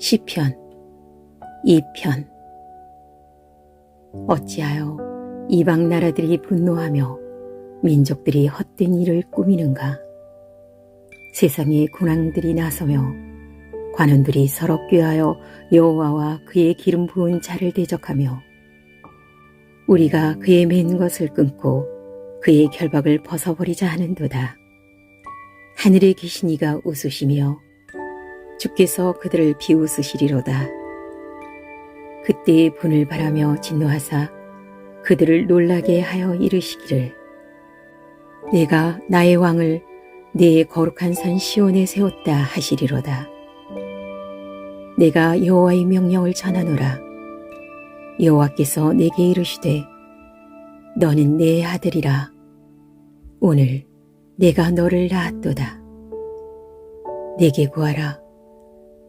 시편 2편 어찌하여 이방 나라들이 분노하며 민족들이 헛된 일을 꾸미는가 세상의 군왕들이 나서며 관원들이 서로 꾀하여 여호와와 그의 기름 부은 자를 대적하며 우리가 그의 맨 것을 끊고 그의 결박을 벗어버리자 하는도다. 하늘에 계신 이가 웃으시며 주께서 그들을 비웃으시리로다. 그때의 분을 바라며 진노하사 그들을 놀라게 하여 이르시기를 내가 나의 왕을 내 거룩한 산 시온에 세웠다 하시리로다. 내가 여호와의 명령을 전하노라. 여호와께서 내게 이르시되 너는 내 아들이라. 오늘 내가 너를 낳았도다. 내게 구하라.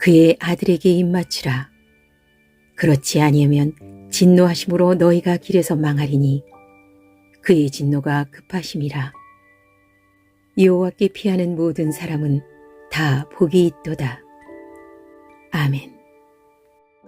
그의 아들에게 입맞추라. 그렇지 아니하면 진노하심으로 너희가 길에서 망하리니 그의 진노가 급하심이라. 여호와께 피하는 모든 사람은 다 복이 있도다. 아멘.